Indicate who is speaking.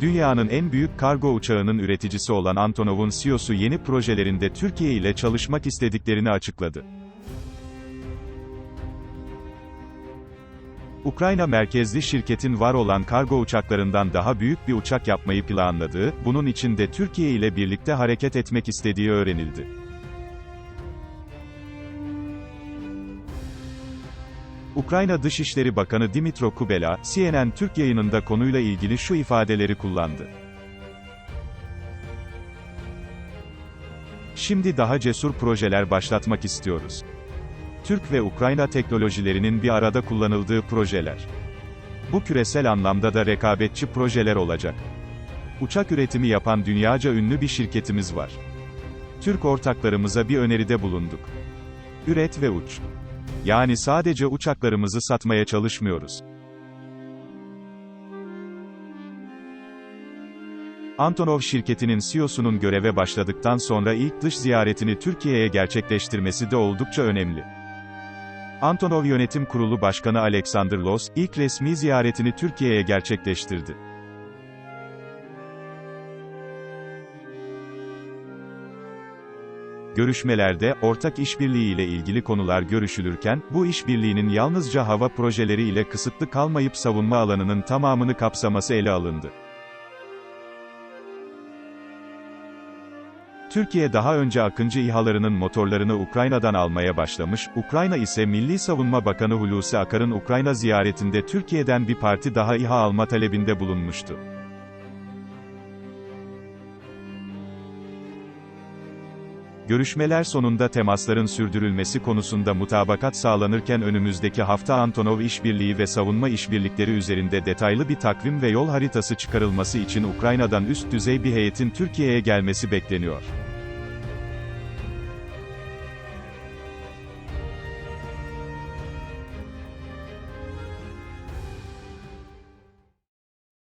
Speaker 1: dünyanın en büyük kargo uçağının üreticisi olan Antonov'un CEO'su yeni projelerinde Türkiye ile çalışmak istediklerini açıkladı. Ukrayna merkezli şirketin var olan kargo uçaklarından daha büyük bir uçak yapmayı planladığı, bunun için de Türkiye ile birlikte hareket etmek istediği öğrenildi. Ukrayna Dışişleri Bakanı Dimitro Kubela, CNN Türk yayınında konuyla ilgili şu ifadeleri kullandı. Şimdi daha cesur projeler başlatmak istiyoruz. Türk ve Ukrayna teknolojilerinin bir arada kullanıldığı projeler. Bu küresel anlamda da rekabetçi projeler olacak. Uçak üretimi yapan dünyaca ünlü bir şirketimiz var. Türk ortaklarımıza bir öneride bulunduk. Üret ve uç. Yani sadece uçaklarımızı satmaya çalışmıyoruz. Antonov şirketinin CEO'sunun göreve başladıktan sonra ilk dış ziyaretini Türkiye'ye gerçekleştirmesi de oldukça önemli. Antonov Yönetim Kurulu Başkanı Alexander Loss, ilk resmi ziyaretini Türkiye'ye gerçekleştirdi. Görüşmelerde, ortak işbirliği ile ilgili konular görüşülürken, bu işbirliğinin yalnızca hava projeleri ile kısıtlı kalmayıp savunma alanının tamamını kapsaması ele alındı. Türkiye daha önce Akıncı İHA'larının motorlarını Ukrayna'dan almaya başlamış, Ukrayna ise Milli Savunma Bakanı Hulusi Akar'ın Ukrayna ziyaretinde Türkiye'den bir parti daha İHA alma talebinde bulunmuştu. Görüşmeler sonunda temasların sürdürülmesi konusunda mutabakat sağlanırken önümüzdeki hafta Antonov işbirliği ve savunma işbirlikleri üzerinde detaylı bir takvim ve yol haritası çıkarılması için Ukrayna'dan üst düzey bir heyetin Türkiye'ye gelmesi bekleniyor.